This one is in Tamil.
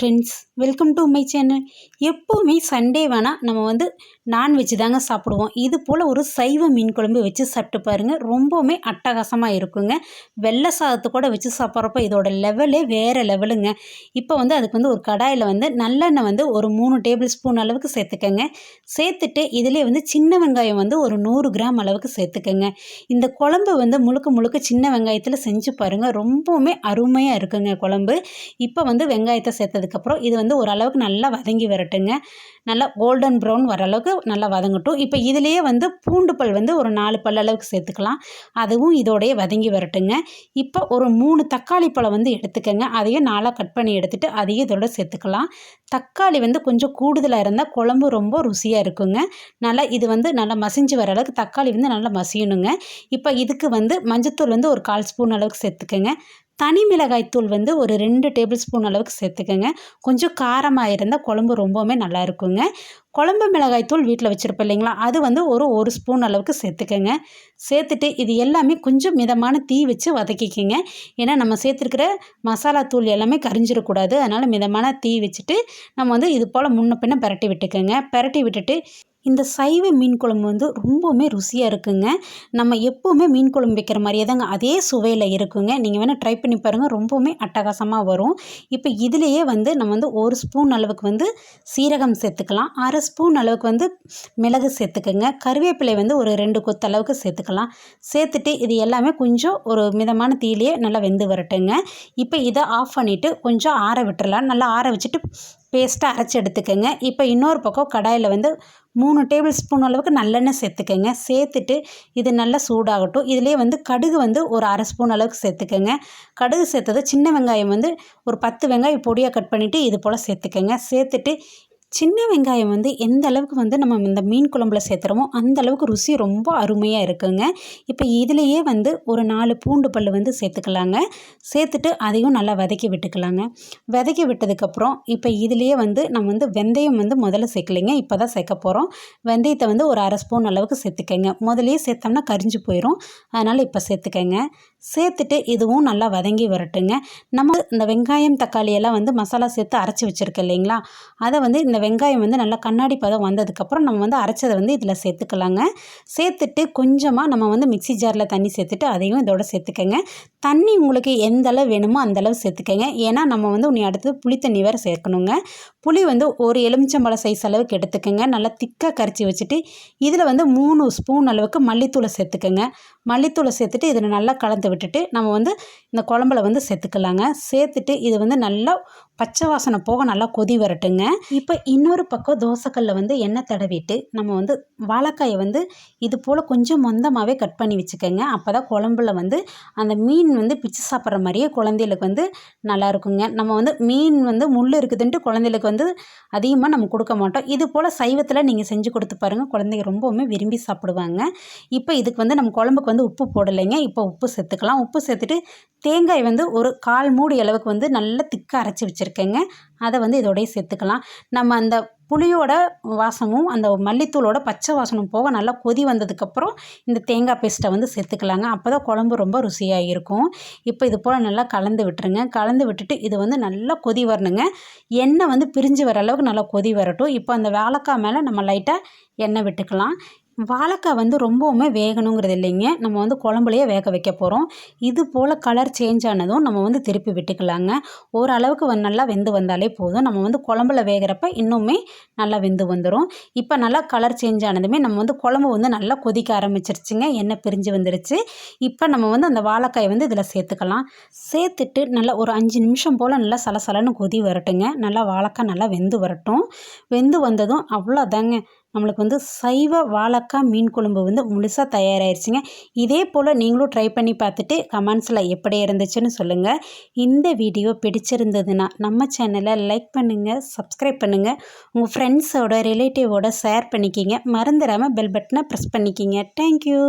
Friends welcome to my channel எப்போவுமே சண்டே வேணால் நம்ம வந்து நான்வெஜ் தாங்க சாப்பிடுவோம். இது போல் ஒரு சைவ மீன் குழம்பு வச்சு சாப்பிட்டு பாருங்கள் ரொம்பவுமே அட்டகாசமாக இருக்குங்க. வெள்ளை சாதத்தை கூட வச்சு சாப்பிட்றப்ப இதோட லெவலே வேறு லெவலுங்க இப்போ வந்து அதுக்கு வந்து ஒரு கடாயில் வந்து நல்லெண்ணெய் வந்து ஒரு மூணு டேபிள் ஸ்பூன் அளவுக்கு சேர்த்துக்கங்க. சேர்த்துட்டு இதிலே வந்து சின்ன வெங்காயம் வந்து ஒரு நூறு கிராம் அளவுக்கு சேர்த்துக்கங்க. இந்த குழம்பு வந்து முழுக்க முழுக்க சின்ன வெங்காயத்தில் செஞ்சு பாருங்கள் ரொம்பவுமே அருமையாக இருக்குங்க குழம்பு. இப்போ வந்து வெங்காயத்தை சேர்த்ததுக்கு அதுக்கப்புறம் இது வந்து ஓரளவுக்கு நல்லா வதங்கி வரட்டுங்க. நல்லா கோல்டன் ப்ரௌன் வர அளவுக்கு நல்லா வதங்கட்டும். இப்போ இதுலேயே வந்து பூண்டு பல் வந்து ஒரு நாலு பல் அளவுக்கு சேர்த்துக்கலாம். அதுவும் இதோடைய வதங்கி வரட்டுங்க. இப்போ ஒரு மூணு தக்காளி பழம் வந்து எடுத்துக்கோங்க. அதையும் நாளாக கட் பண்ணி எடுத்துகிட்டு அதையும் இதோட சேர்த்துக்கலாம். தக்காளி வந்து கொஞ்சம் கூடுதலாக இருந்தால் குழம்பு ரொம்ப ருசியாக இருக்குங்க. நல்லா இது வந்து நல்லா மசிஞ்சு வர அளவுக்கு தக்காளி வந்து நல்லா மசியணுங்க. இப்போ இதுக்கு வந்து மஞ்சத்தூள் வந்து ஒரு கால் ஸ்பூன் அளவுக்கு சேர்த்துக்கோங்க. தனி மிளகாய் தூள் வந்து ஒரு ரெண்டு டேபிள் ஸ்பூன் அளவுக்கு சேர்த்துக்கோங்க. கொஞ்சம் காரமாக இருந்தால் குழம்பு ரொம்பவுமே நல்லா இருக்குங்க. குழம்பு மிளகாய் தூள் வீட்டில் வச்சுருப்போம் இல்லைங்களா? அது வந்து ஒரு ஒரு ஸ்பூன் அளவுக்கு சேர்த்துக்கோங்க. சேர்த்துட்டு இது எல்லாமே கொஞ்சம் மிதமான தீ வச்சு வதக்கிக்கோங்க. ஏன்னா நம்ம சேர்த்துருக்கிற மசாலா தூள் எல்லாமே கரிஞ்சிடக்கூடாது அதனால் மிதமான தீ வச்சுட்டு நம்ம வந்து இது போல் முன்ன பின்ன பரட்டி விட்டுக்கோங்க. பரட்டி விட்டுட்டு இந்த சைவ மீன் குழம்பு வந்து ரொம்பவுமே ருசியாக இருக்குங்க. நம்ம எப்போவுமே மீன் குழம்பு வைக்கிற மாதிரியே தாங்க அதே சுவையில் இருக்குங்க. நீங்கள் வேணால் ட்ரை பண்ணி பாருங்கள் ரொம்பவுமே அட்டகாசமாக வரும். இப்போ இதுலேயே வந்து நம்ம வந்து ஒரு ஸ்பூன் அளவுக்கு வந்து சீரகம் சேர்த்துக்கலாம். அரை ஸ்பூன் அளவுக்கு வந்து மிளகு சேர்த்துக்கோங்க. கருவேப்பிலை வந்து ஒரு ரெண்டு கொத்து அளவுக்கு சேர்த்துக்கலாம். சேர்த்துட்டு இது எல்லாமே கொஞ்சம் ஒரு மிதமான தீலையே நல்லா வெந்து வரட்டுங்க. இப்போ இதை ஆஃப் பண்ணிவிட்டு கொஞ்சம் ஆற விட்டுறலாம். நல்லா ஆற வச்சுட்டு பேஸ்ட்டாக அரைச்சி எடுத்துக்கோங்க. இப்போ இன்னொரு பக்கம் கடாயில் வந்து மூணு டேபிள் ஸ்பூன் அளவுக்கு நல்லெண்ணெய் சேர்த்துக்கோங்க. சேர்த்துட்டு இது நல்லா சூடாகட்டும். இதிலே வந்து கடுகு வந்து ஒரு அரை ஸ்பூன் அளவுக்கு சேர்த்துக்கோங்க. கடுகு சேர்த்தது சின்ன வெங்காயம் வந்து ஒரு பத்து வெங்காயம் பொடியாக கட் பண்ணிவிட்டு இது போல் சேர்த்துக்கோங்க. சேர்த்துட்டு சின்ன வெங்காயம் வந்து எந்த அளவுக்கு வந்து நம்ம இந்த மீன் குழம்புல சேர்த்துறோமோ அந்த அளவுக்கு ருசி ரொம்ப அருமையாக இருக்குங்க. இப்போ இதுலேயே வந்து ஒரு நாலு பூண்டு பல் வந்து சேர்த்துக்கலாங்க. சேர்த்துட்டு அதையும் நல்லா வதக்கி விட்டுக்கலாங்க. வதக்கி விட்டதுக்கப்புறம் இப்போ இதுலேயே வந்து நம்ம வந்து வெந்தயம் வந்து முதல்ல சேர்க்கலைங்க. இப்போ தான் சேர்க்க போகிறோம் வெந்தயத்தை வந்து ஒரு அரை ஸ்பூன் அளவுக்கு சேர்த்துக்கங்க. முதலையே சேர்த்தோம்னா கரிஞ்சு போயிடும் அதனால் இப்போ சேர்த்துக்கங்க. சேர்த்துட்டு இதுவும் நல்லா வதங்கி வரட்டுங்க. நம்ம இந்த வெங்காயம் தக்காளி எல்லாம் வந்து மசாலா சேர்த்து அரைச்சி வச்சுருக்கோம் இல்லைங்களா? அதை வந்து இந்த வெங்காயம் வந்து நல்லா கண்ணாடி பதம் வந்ததுக்கப்புறம் நம்ம வந்து அரைச்சதை வந்து இதில் சேர்த்துக்கலாங்க. சேர்த்துட்டு கொஞ்சமாக நம்ம வந்து மிக்சி ஜாரில் தண்ணி சேர்த்துட்டு அதையும் இதோட சேர்த்துக்கங்க. தண்ணி உங்களுக்கு எந்த அளவு வேணுமோ அந்தளவு சேர்த்துக்கங்க. ஏன்னா நம்ம வந்து உன்னை அடுத்தது புளி தண்ணி வேறு சேர்க்கணுங்க. புளி வந்து ஒரு எலுமிச்சம்பழம் சைஸ் அளவுக்கு எடுத்துக்கோங்க. நல்லா திக்காக கரைச்சி வச்சுட்டு இதில் வந்து மூணு ஸ்பூன் அளவுக்கு மல்லித்தூளை சேர்த்துக்கோங்க. மல்லித்தூளை சேர்த்துட்டு இதில் நல்லா கலந்து விட்டுட்டு நம்ம வந்து இந்த குழம்புல வந்து சேர்த்துக்கலாங்க. சேர்த்துட்டு இது வந்து நல்லா பச்சை வாசனை போக நல்லா கொதி வரட்டுங்க. இப்போ இன்னொரு பக்கம் தோசைக்கல்லில் வந்து எண்ணெய் தடவிட்டு நம்ம வந்து வாழைக்காயை வந்து இது போல் கொஞ்சம் மொந்தமாகவே கட் பண்ணி வச்சுக்கோங்க. அப்போ தான் குழம்புல வந்து அந்த மீன் வந்து பிச்சு சாப்பிட்ற மாதிரியே குழந்தைகளுக்கு வந்து நல்லா இருக்குங்க. நம்ம வந்து மீன் வந்து முள் இருக்குதுன்ட்டு குழந்தைகளுக்கு வந்து அதிகமாக நம்ம கொடுக்க மாட்டோம். இது போல் சைவத்தில் நீங்கள் செஞ்சு கொடுத்து பாருங்கள் குழந்தைங்க ரொம்பவுமே விரும்பி சாப்பிடுவாங்க. இப்போ இதுக்கு வந்து நம்ம குழம்புக்கு வந்து உப்பு போடலைங்க. இப்போ உப்பு சேர்த்துக்கலாம். உப்பு சேர்த்துட்டு தேங்காய் வந்து ஒரு கால் மூடி அளவுக்கு வந்து நல்லா திக்காக அரைச்சி வச்சுருக்கேங்க. அதை வந்து இதோடய சேர்த்துக்கலாம். நம்ம அந்த புளியோட வாசமும் அந்த மல்லித்தூளோட பச்சை வாசமும் போக நல்லா கொதி வந்ததுக்கப்புறம் இந்த தேங்காய் பேஸ்ட்டை வந்து சேர்த்துக்கலாங்க. அப்போ தான் குழம்பு ரொம்ப ருசியாக இருக்கும் இப்போ இது போல் நல்லா கலந்து விட்டுருங்க. கலந்து விட்டுட்டு இது வந்து நல்லா கொதி வரணுங்க. எண்ணெய் வந்து பிரிஞ்சு வர அளவுக்கு நல்லா கொதி வரட்டும். இப்போ அந்த வாழைக்காய் மேலே நம்ம லைட்டாக எண்ணெய் விட்டுக்கலாம். வாழைக்காய் வந்து ரொம்பவுமே வேகணுங்கிறது இல்லைங்க. நம்ம வந்து குழம்புலையே வேக வைக்க போகிறோம் இது போல் கலர் சேஞ்ச் ஆனதும் நம்ம வந்து திருப்பி விட்டுக்கலாங்க. ஓரளவுக்கு வந்து நல்லா வெந்து வந்தாலே போதும். நம்ம வந்து குழம்புல வேகிறப்ப இன்னுமே நல்லா வெந்து வந்துடும் இப்போ நல்லா கலர் சேஞ்ச் ஆனதுமே நம்ம வந்து குழம்பு வந்து நல்லா கொதிக்க ஆரம்பிச்சிருச்சுங்க. எண்ணெய் பிரிஞ்சு வந்துருச்சு. இப்போ நம்ம வந்து அந்த வாழைக்காயை வந்து இதில் சேர்த்துக்கலாம். சேர்த்துட்டு நல்லா ஒரு அஞ்சு நிமிஷம் போல் நல்லா சலசலன்னு கொதி வரட்டுங்க. நல்லா வாழைக்காய் நல்லா வெந்து வரட்டும். வெந்து வந்ததும் அவ்வளோதாங்க நம்மளுக்கு வந்து சைவ வாழக்காய் மீன் குழம்பு வந்து முழுசாக தயாராகிருச்சுங்க இதே போல் நீங்களும் ட்ரை பண்ணி பார்த்துட்டு கமெண்ட்ஸில் எப்படி இருந்துச்சுன்னு சொல்லுங்கள் இந்த வீடியோ பிடிச்சிருந்ததுன்னா நம்ம சேனலை லைக் பண்ணுங்கள் சப்ஸ்கிரைப் பண்ணுங்கள் உங்கள் ஃப்ரெண்ட்ஸோட ரிலேட்டிவோட ஷேர் பண்ணிக்கிங்க. மறந்துடாமல் பெல் பட்டனை ப்ரெஸ் பண்ணிக்கிங்க. தேங்க்யூ